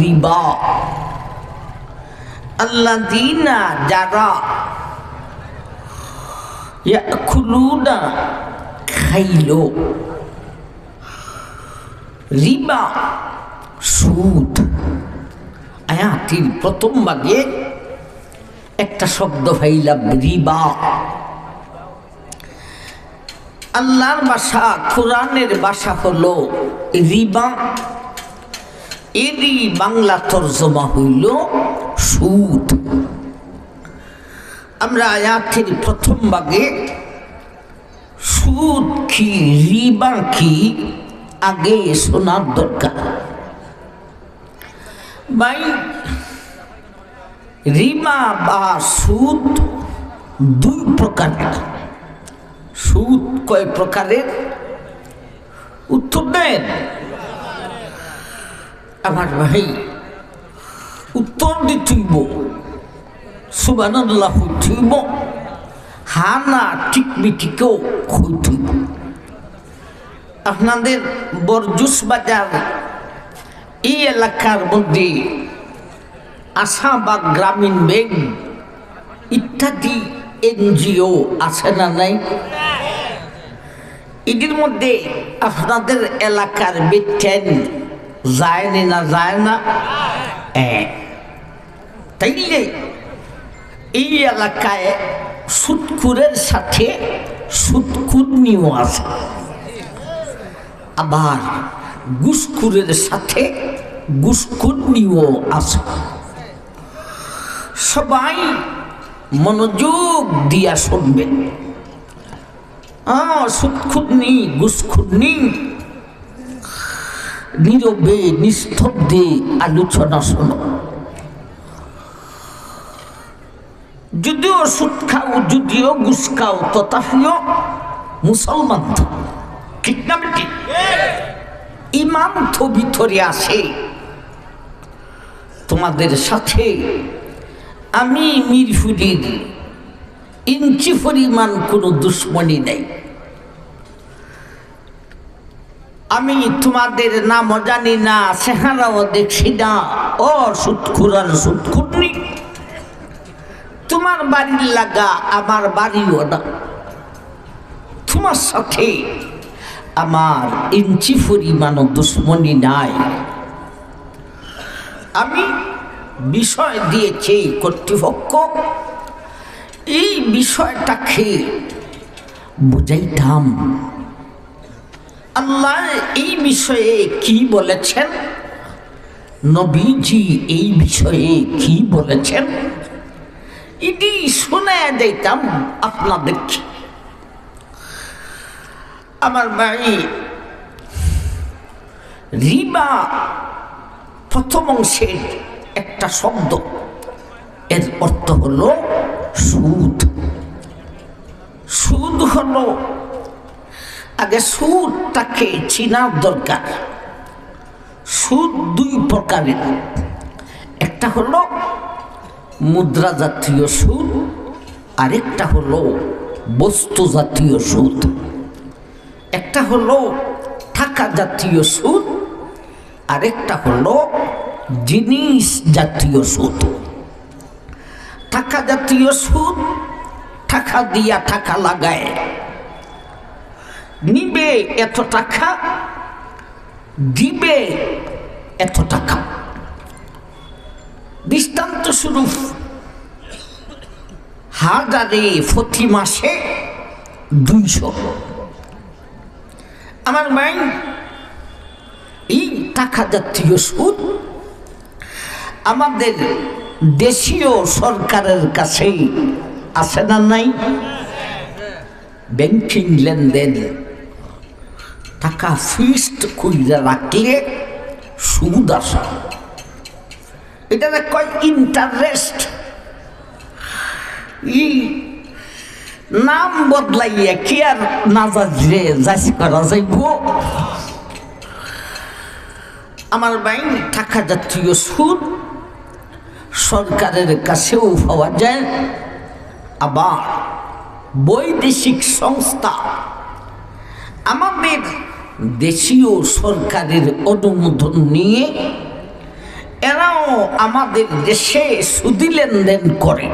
রিবা আল্লাদিনা যারা ইয়াকুলুনা খাইলো রিবা সুদ আয়াতির প্রথম ভাগে একটা শব্দ ভাইলাম রিবা। আল্লাহর বাসা কোরআনের বাসা হলো রিবা। এরই বাংলা তর্জমা হইল সুদ। আমরা আয়াতের প্রথম ভাগে সুদ কি, রিবা কি আগে শোনার দরকার। ভাই, রিবা বা সুদ দুই প্রকারের সুদ কয় প্রকারের? উত্তর দেন। আমার ভাই, উত্তর দিতেইব সুবানাল্লাহ হইতেইব হানা টিকমিটিকেও হইতেইব আপনাদের বরজুস বাজার, এই এলাকার মধ্যে আশাবাগ গ্রামীণ ব্যাংক ইত্যাদি এনজিও আছে না নাই? এটির মধ্যে আপনাদের এলাকার বেটেন যায় না যায় না। তাইলে এই এলাকায় সুৎকুরের সাথে সুৎকুর্নিও আছে আবার গুসকুরের সাথে গুসকুর্নিও আছে সবাই মনোযোগ দিয়া শুনবেন সুৎখুদনি গুসখুদনি নীরবে, নিস্তব্ধে আলোচনা শোনো। যদিও সুদ খাও যদিও ঘুষ খাও তথাপিও মুসলমান ঠিক না বেটি? ইমান তো ভিতরে আসে, তোমাদের সাথে আমি মিরফুরির ইঞ্চি পরিমাণ কোনো দুশ্মনী নেই। আমি তোমাদের নামও জানি না, চেহারাও দেখছি না। ও সুৎখুরার সুৎখুরনি তোমার বাড়ির লাগা, আমার বাড়িও না। তোমার সাথে আমার ইঞ্চি পরিমাণও দুশ্মনী নাই। আমি বিষয় দিয়েছি কর্তৃপক্ষ। এই বিষয়টাকে বুঝাইতাম। আল্লাহ এই বিষয়ে কি বলেছেন? নবীজি এই বিষয়ে কি বলেছেন? এটি শুনে যাইতাম আপনাদেরকে। আমার ভাই রিবা প্রথম অংশের একটা শব্দ। এর অর্থ হলো সুদ। সুদ হলো আগে সুদটাকে চিনার দরকার। সুদ দুই প্রকারের। একটা হলো মুদ্রা জাতীয় সুদ, আরেকটা হলো বস্তু জাতীয় সুদ। একটা হলো টাকা জাতীয় সুদ, আরেকটা হলো জিনিস জাতীয় সুদ। টাকা জাতীয় সুদ টাকা দিয়া টাকা লাগায়। নিবে এত টাকা, দিবে এত টাকা। দৃষ্টান্ত স্বরূপ, হাজারে প্রতি মাসে দুইশো। আমার মাইন এই টাকা জাতীয় সুদ আমাদের দেশীয় সরকারের কাছেই আছে না নাই? ব্যাংকিং লেনদেন টাকা ফিক্সড কইরা রাখলে সুদ আসা। এটা কয় ইন্টারেস্ট ই, নাম বদলাইয়া কি আর না যাচ্ছে যাচ করা যাইব? আমার বাইন টাকা জাতীয় সুদ সরকারের কাছেও পাওয়া যায়। আবার বৈদেশিক সংস্থা আমাদের দেশীয় সরকারের অনুমোদন নিয়ে এরাও আমাদের দেশে সুদি লেনদেন করে।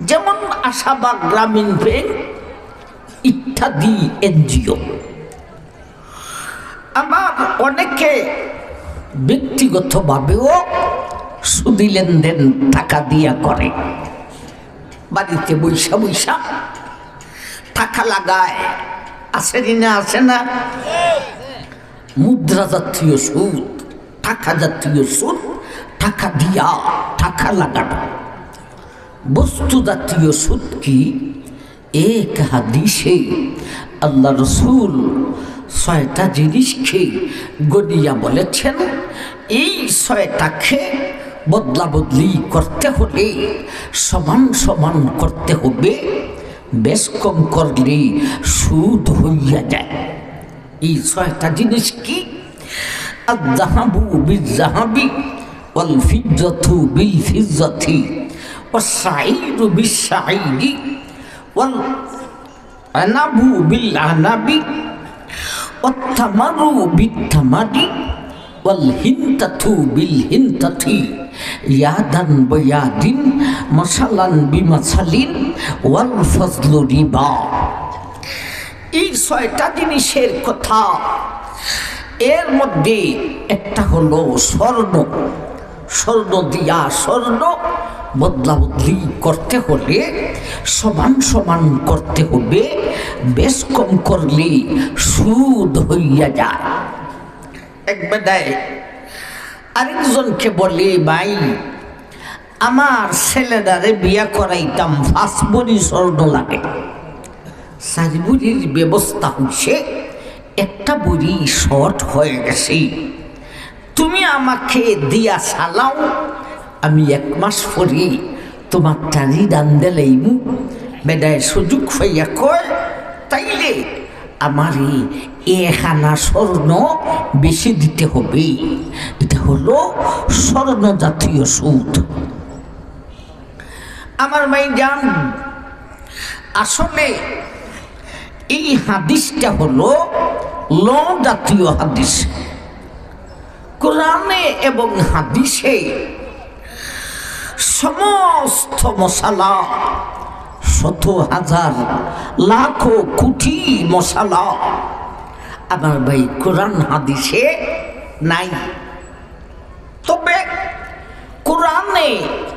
যেমন আশাবাগ গ্রামীণ ব্যাংক ইত্যাদি এনজিও। আমার অনেকে ব্যক্তিগতভাবেও সুদি লেনদেন টাকা দিয়া করে। বাড়িতে বৈশা বৈশা টাকা লাগায়। আছে না আছে না। মুদ্রা জাতীয় সুদ, টাকা জাতীয় সুদ, টাকা দিয়া, টাকা লাগানো। বস্তু জাতীয় সুদ কি? এক হাদিসে আল্লাহ রসুল ছয়টা জিনিসকে গনিয়া বলেছেন। এই ছয়টাকে বদলা বদলি করতে হলে, সমান সমান করতে হবে। বেশ কম করলে সুদ হইয়া যায় এই ছয়টা জিনিস কি الذهب بالذهب والفضة بالفضة والسعير بالسعير والعنب بالعنب والتمر بالتمر والهنتة بالهنتة ইয়াদান বয়াদিন, মশালান বিমাশালিন ওয়াল ফজলু রিবা। এই ছয়টা জিনিসের কথা, এর মধ্যে একটা হলো স্বর্ণ। স্বর্ণ দিয়া স্বর্ণ বদলা বদলি করতে হলে, সমান সমান করতে হবে বেশ কম করলে সুদ হইয়া যায়। এক বেদায় আরেকজনকে বলে, ভাই, আমার ছেলেদারে বিয়া করাইতাম ফাঁসবরি স্বর্ণ লাগে। সাজবুরির ব্যবস্থা হচ্ছে একটা বুড়ি শর্ট হয়ে গেছে। তুমি আমাকে দিয়া সালাও আমি এক মাস পরে তোমার টানি দান দিলেই বেদায় সুযোগ হইয়া কয়, তাইলে আমার এখানা স্বর্ণ বেশি দিতে হবে। এটা হলো স্বর্ণ জাতীয় সুদ। আমার মাই যান আসলে এই হাদিসটা হলো ল জাতীয় হাদিস। কোরআনে এবং হাদিসে সমস্ত মশালা শত হাজার লাখো কোটি মশালা। আমার ভাই কোরআন হাদিসে নাই। তবে কোরআনে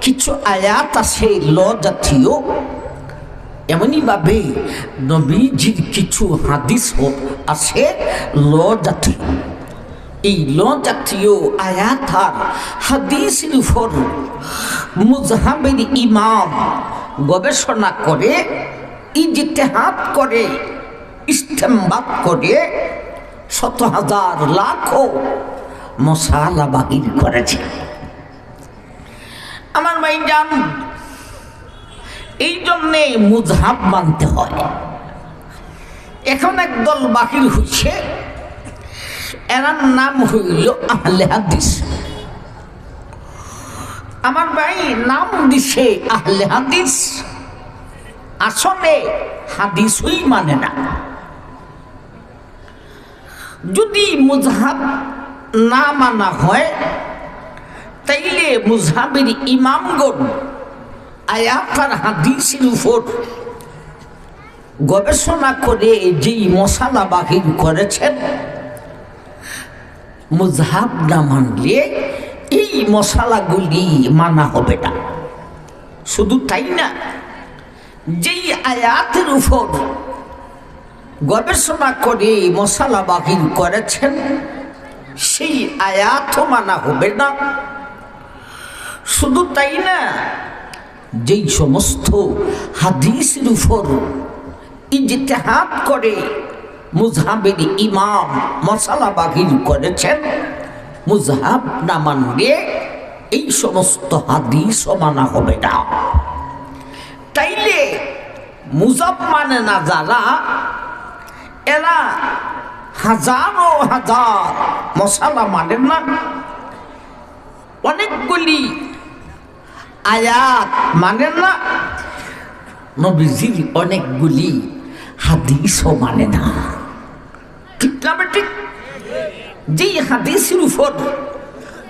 কিছু আয়াত আছে ল জাতীয় এমনইভাবে নবীজির কিছু হাদিস আছে ল জাতীয় এই ল জাতীয় আয়াত আর উপর মুজহাবের ইমাম গবেষণা করে ইজতেহাত করে, ইস্তেমবাদ করে, শত হাজার লাখো মশালা বাহির করেছে। আমার ভাই জান, এই জন্যে মুজহাব মানতে হয়। এখন একদল বাহির হইছে এরার নাম হইল আহলে হাদিস। আমার ভাই নাম দিছে আহলে হাদিস। আসলে হাদিসই মানে না। যদি মুজহাব না মানা হয়, তাইলে মুজহাবের ইমামগণ আয়াত আর হাদিসের উপর গবেষণা করে যেই মশালা বাহির করেছেন, মুজহাব না মানলে এই মশালাগুলি মানা হবে না। শুধু তাই না, যেই আয়াতের উপর গবেষণা করে মশালা বাহির করেছেন, সেই আয়াতও মানা হবে না। শুধু তাই না, যেই সমস্ত হাদিসের উপর ইজতেহাত করে মুজহাবের ইমাম মশালা বাহির করেছেন মুজহাব না মানলে এই সমস্ত হাদিস মানা হবে না। তাইলে মুজাব মানে না যারা, এরা হাজারো হাজার মশালা মানেন না। অনেকগুলি আয়াত মানেন না। নবীজির অনেকগুলি হাদিসও মানে না। ঠিক না ঠিক যেই হাদিসের উপর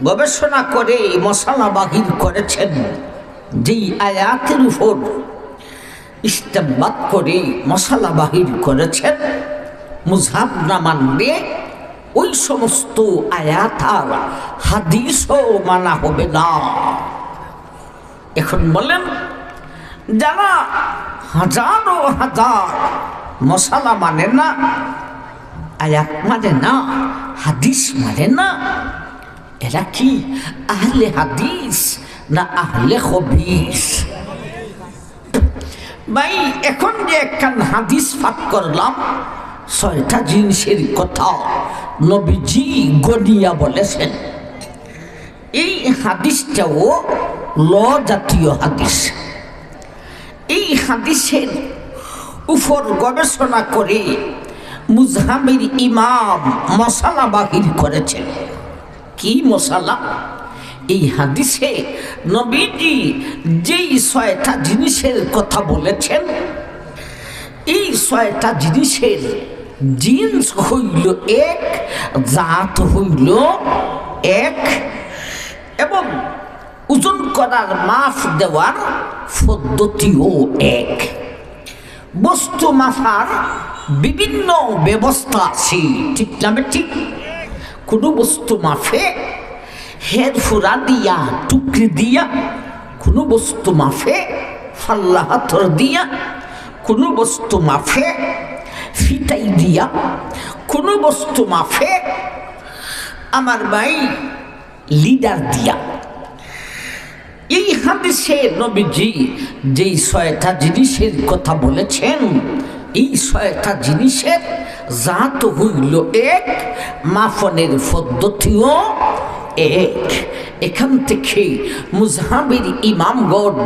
গবেষণা করে, মশালা বাহির করেছেন, যেই আয়াতের উপর ইস্তেমবাদ করে, মশালা বাহির করেছেন মুজাব না মানবে ওই সমস্ত আয়াত আর হাদিসও মানা হবে না। এখন বলেন, যারা হাজারো হাজার মশালা মানে না, আয়াত মানে না হাদিস মানে না? এরা কি? আহলে হাদিস না আহলে হবিস ভাই, এখন যে একখান হাদিস পাঠ করলাম, ছয়টা জিনিসের কথা নবীজি গনিয়া বলেছেন। এই হাদিসটাও ল জাতীয় হাদিস। এই হাদিসের উপর গবেষণা করে মুজহামের ইমাম মশালা বাহির করেছেন। কি মশালা? এই হাদিসে নবীজি যেই ছয়টা জিনিসের কথা বলেছেন, এই ছয়টা জিনিসের জিন্স হইল এক, জাত হইল এক, এবং ওজন করার মাফ দেওয়ার পদ্ধতিও এক। বস্তু মাফার বিভিন্ন ব্যবস্থা আছে। ঠিক না ঠিক কোনো বস্তু মাফে হের ফুরা দিয়া, টুকরি দিয়া, কোনো বস্তু মাফে, ফাল্লা হাতর দিয়া, কোনো বস্তু মাফে, ফিটাই দিয়া, কোনো বস্তু মাফে, আমার ভাই লিডার দিয়া। এই হাদিসে নবীজি যেই ছয়টা জিনিসের কথা বলেছেন, এই ছয়টা জিনিসের জাত হইল এক, মাফনের পদ্ধতিও এক। এখান থেকে মুজাহাবির ইমামগণ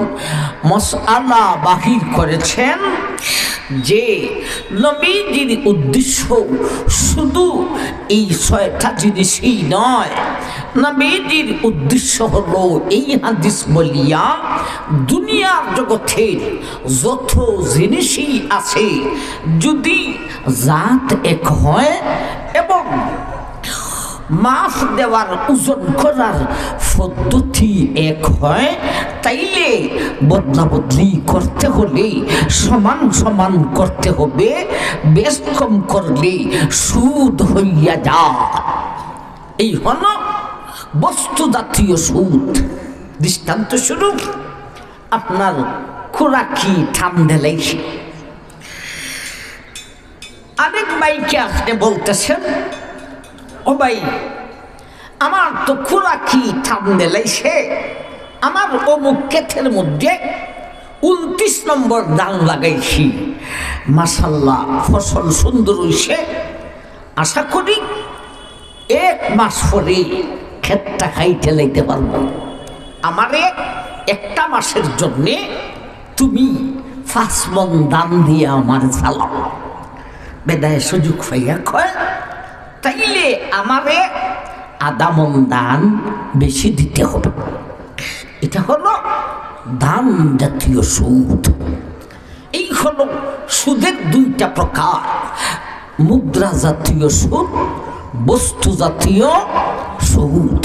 মশালা বাহির করেছেন যে নবীজির উদ্দেশ্য শুধু এই ছয়টা জিনিসই নয় নবীজির উদ্দেশ্য হলো এই হাদিস বলিয়া দুনিয়ার জগতের যত জিনিসই আছে, যদি জাত এক হয় এবং মাফ দেওয়ার, ওজন করার পদ্ধতি এক হয় তাইলে বদলা বদলি করতে হলে, সমান সমান করতে হবে বেশ কম করলে সুদ হইয়া যা এই হল বস্তু জাতীয় সুদ। দৃষ্টান্ত স্বরূপ, আপনার খোরাকি ঠান্ডা লাগছে আরেক বাইকে আপনি বলতেছেন, ও ভাই, আমার তো খোরাকি ঠান্ডা লাগছে আমার অমুক ক্ষেতের মধ্যে উনত্রিশ নম্বর দান লাগাইছি। মাসাল্লাহ ফসল সুন্দর হইছে। আশা করি এক মাস পরে ক্ষেতটা খাইতে লাইতে পারব। আমারে একটা মাসের জন্যে তুমি পাঁচ মন দাম দিয়ে আমার চালাও বেদায় সুযোগ পাইয়া কয়, তাইলে আমারে আধা মন দান বেশি দিতে হবে। এটা হলো দান জাতীয় সুদ। এই হলো সুদের দুইটা প্রকার। মুদ্রা জাতীয় সুদ, বস্তু জাতীয় সুদ।